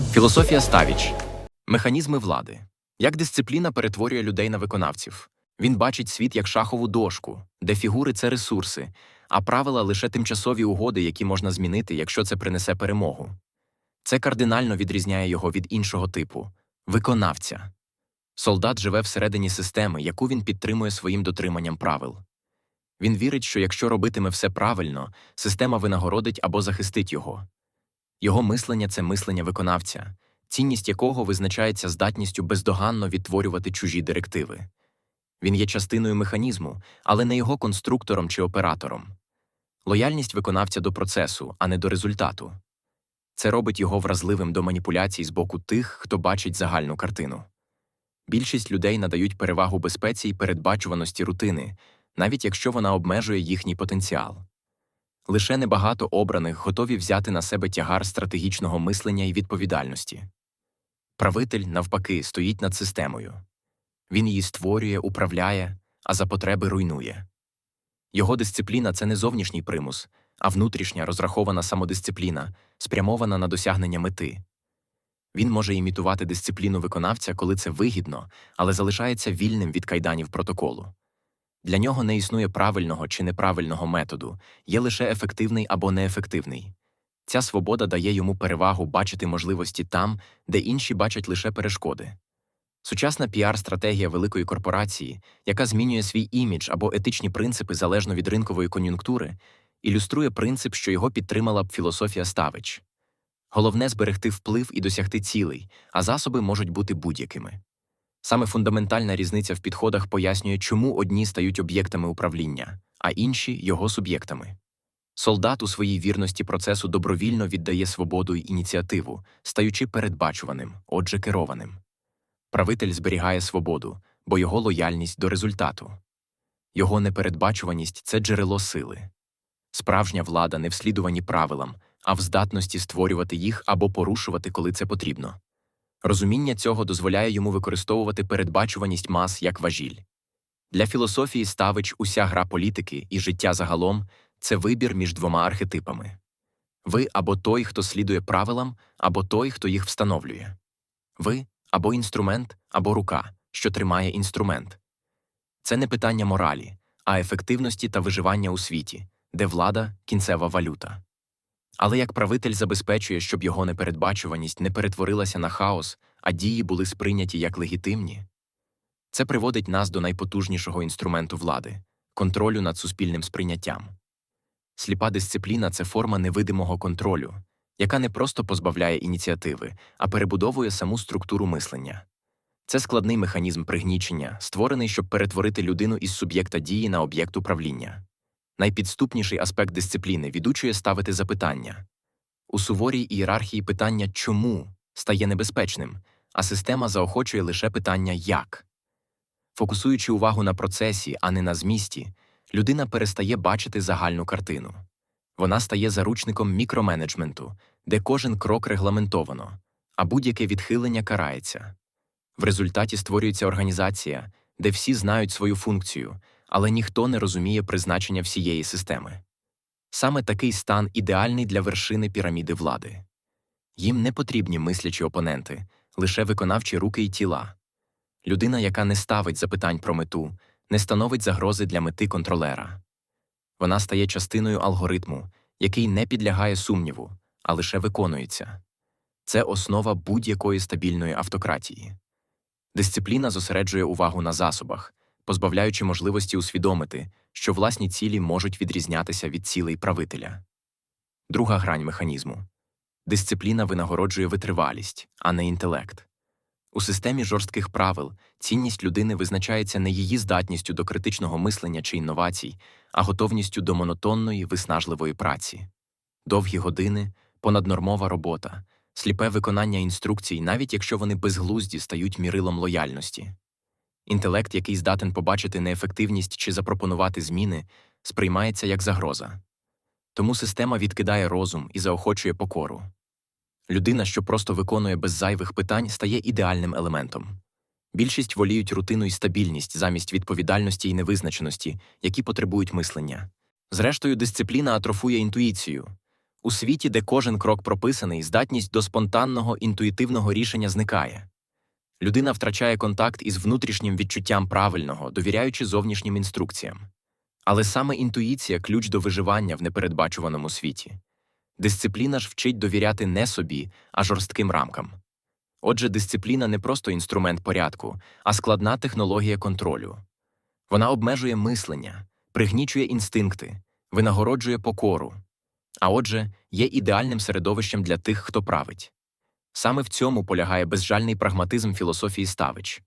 Філософія Ставіч. Механізми влади. Як дисципліна перетворює людей на виконавців. Він бачить світ як шахову дошку, де фігури це ресурси, а правила лише тимчасові угоди, які можна змінити, якщо це принесе перемогу. Це кардинально відрізняє його від іншого типу виконавця. Солдат живе всередині системи, яку він підтримує своїм дотриманням правил. Він вірить, що якщо робитиме все правильно, система винагородить або захистить його. Його мислення це мислення виконавця, цінність якого визначається здатністю бездоганно відтворювати чужі директиви. Він є частиною механізму, але не його конструктором чи оператором. Лояльність виконавця до процесу, а не до результату. Це робить його вразливим до маніпуляцій з боку тих, хто бачить загальну картину. Більшість людей надають перевагу безпеці й передбачуваності рутини, навіть якщо вона обмежує їхній потенціал. Лише небагато обраних готові взяти на себе тягар стратегічного мислення і відповідальності. Правитель, навпаки, стоїть над системою. Він її створює, управляє, а за потреби руйнує. Його дисципліна це не зовнішній примус, а внутрішня розрахована самодисципліна, спрямована на досягнення мети. Він може імітувати дисципліну виконавця, коли це вигідно, але залишається вільним від кайданів протоколу. Для нього не існує правильного чи неправильного методу, є лише ефективний або неефективний. Ця свобода дає йому перевагу бачити можливості там, де інші бачать лише перешкоди. Сучасна піар-стратегія великої корпорації, яка змінює свій імідж або етичні принципи залежно від ринкової кон'юнктури, ілюструє принцип, що його підтримала б філософія Ставич. Головне зберегти вплив і досягти цілей, а засоби можуть бути будь-якими. Саме фундаментальна різниця в підходах пояснює, чому одні стають об'єктами управління, а інші його суб'єктами. Солдат у своїй вірності процесу добровільно віддає свободу й ініціативу, стаючи передбачуваним, отже, керованим. Правитель зберігає свободу, бо його лояльність до результату. Його непередбачуваність це джерело сили. Справжня влада не в слідуванні правилам, а в здатності створювати їх або порушувати, коли це потрібно. Розуміння цього дозволяє йому використовувати передбачуваність мас як важіль. Для філософії ставич уся гра політики і життя загалом це вибір між двома архетипами. Ви або той, хто слідує правилам, або той, хто їх встановлює. Ви або інструмент, або рука, що тримає інструмент. Це не питання моралі, а ефективності та виживання у світі, де влада кінцева валюта. Але як правитель забезпечує, щоб його непередбачуваність не перетворилася на хаос, а дії були сприйняті як легітимні, це приводить нас до найпотужнішого інструменту влади контролю над суспільним сприйняттям. Сліпа дисципліна це форма невидимого контролю, яка не просто позбавляє ініціативи, а перебудовує саму структуру мислення. Це складний механізм пригнічення, створений, щоб перетворити людину із суб'єкта дії на об'єкт управління. Найпідступніший аспект дисципліни відучує ставити запитання. У суворій ієрархії питання чому стає небезпечним, а система заохочує лише питання як. Фокусуючи увагу на процесі, а не на змісті, людина перестає бачити загальну картину. Вона стає заручником мікроменеджменту, де кожен крок регламентовано, а будь-яке відхилення карається. В результаті створюється організація, де всі знають свою функцію, але ніхто не розуміє призначення всієї системи. Саме такий стан ідеальний для вершини піраміди влади. Їм не потрібні мислячі опоненти, лише виконавчі руки й тіла. Людина, яка не ставить запитань про мету, не становить загрози для мети контролера. Вона стає частиною алгоритму, який не підлягає сумніву, а лише виконується. Це основа будь-якої стабільної автократії. Дисципліна зосереджує увагу на засобах, позбавляючи можливості усвідомити, що власні цілі можуть відрізнятися від цілей правителя. Друга грань механізму дисципліна винагороджує витривалість, а не інтелект. У системі жорстких правил цінність людини визначається не її здатністю до критичного мислення чи інновацій, а готовністю до монотонної, виснажливої праці. Довгі години, понаднормова робота, сліпе виконання інструкцій, навіть якщо вони безглузді стають мірилом лояльності. Інтелект, який здатен побачити неефективність чи запропонувати зміни, сприймається як загроза. Тому система відкидає розум і заохочує покору. Людина, що просто виконує без зайвих питань, стає ідеальним елементом. Більшість воліють рутину і стабільність замість відповідальності і невизначеності, які потребують мислення. Зрештою, дисципліна атрофує інтуїцію. У світі, де кожен крок прописаний, здатність до спонтанного інтуїтивного рішення зникає. Людина втрачає контакт із внутрішнім відчуттям правильного, довіряючи зовнішнім інструкціям. Але саме інтуїція ключ до виживання в непередбачуваному світі. Дисципліна ж вчить довіряти не собі, а жорстким рамкам. Отже, дисципліна не просто інструмент порядку, а складна технологія контролю. Вона обмежує мислення, пригнічує інстинкти, винагороджує покору. А отже, є ідеальним середовищем для тих, хто править. Саме в цьому полягає безжальний прагматизм філософії Ставич.